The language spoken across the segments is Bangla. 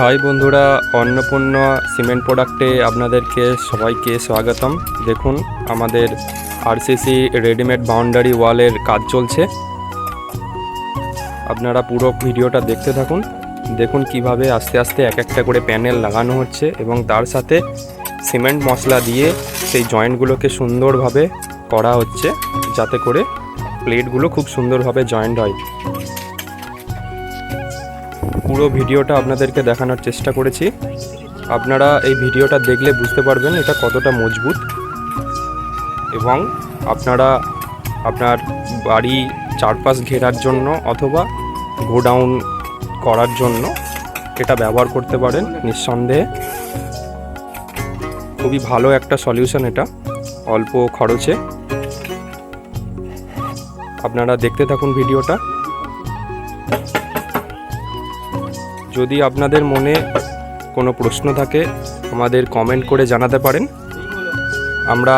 হাই বন্ধুরা, অন্নপূর্ণ সিমেন্ট প্রোডাক্টে আপনাদেরকে সবাইকে স্বাগতম। দেখুন, আমাদের আরসিসি রেডিমেড বাউন্ডারি ওয়ালের কাজ চলছে। আপনারা পুরো ভিডিওটা দেখতে থাকুন। দেখুন কীভাবে আস্তে আস্তে এক একটা করে প্যানেল লাগানো হচ্ছে এবং তার সাথে সিমেন্ট মশলা দিয়ে সেই জয়েন্টগুলোকে সুন্দরভাবে করা হচ্ছে, যাতে করে প্লেটগুলো খুব সুন্দরভাবে জয়েন্ট হয়। পুরো ভিডিওটা আপনাদেরকে দেখানোর চেষ্টা করেছি। আপনারা এই ভিডিওটা দেখলে বুঝতে পারবেন এটা কতটা মজবুত। এবং আপনারা আপনার বাড়ি চারপাশ ঘেরার জন্য অথবা গোডাউন করার জন্য এটা ব্যবহার করতে পারেন, নিঃসন্দেহে। খুবই ভালো একটা সলিউশন এটা, অল্প খরচে। আপনারা দেখতে থাকুন ভিডিওটা। যদি আপনাদের মনে কোনো প্রশ্ন থাকে, আমাদের কমেন্ট করে জানাতে পারেন। আমরা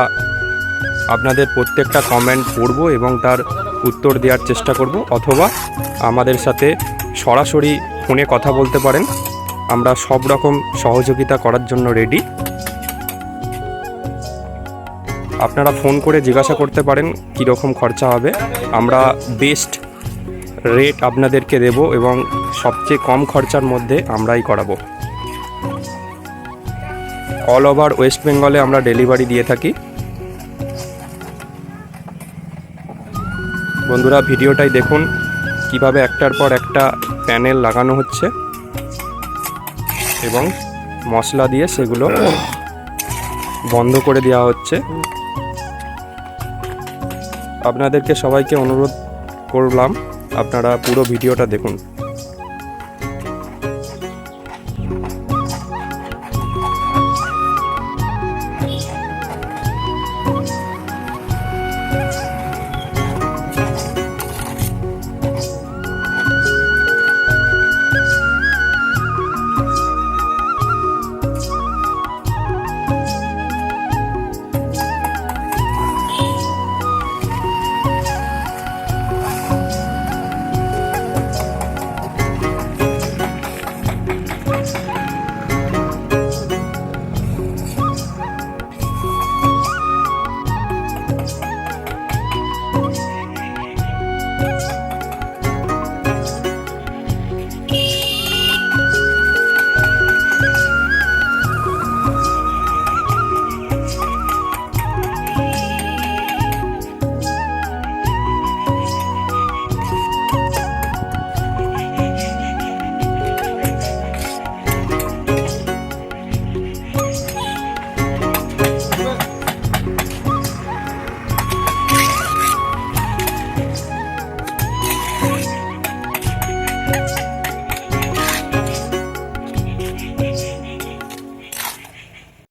আপনাদের প্রত্যেকটা কমেন্ট পড়ব এবং তার উত্তর দেওয়ার চেষ্টা করব, অথবা আমাদের সাথে সরাসরি ফোনে কথা বলতে পারেন। আমরা সব রকম সহযোগিতা করার জন্য রেডি আপনারা ফোন করে জিজ্ঞাসা করতে পারেন, কীরকম খরচা হবে। আমরা বেস্ট রেট আপনাদেরকে দেব এবং সবচেয়ে কম খরচার মধ্যে আমরাই করাবো। অল ওভার ওয়েস্ট বেঙ্গলে আমরা ডেলিভারি দিয়ে থাকি। বন্ধুরা, ভিডিওটাই দেখুন কীভাবে একটার পর একটা প্যানেল লাগানো হচ্ছে এবং মশলা দিয়ে সেগুলো বন্ধ করে দেওয়া হচ্ছে। আপনাদেরকে সবাইকে অনুরোধ করলাম আপনারা পুরো ভিডিওটা দেখুন।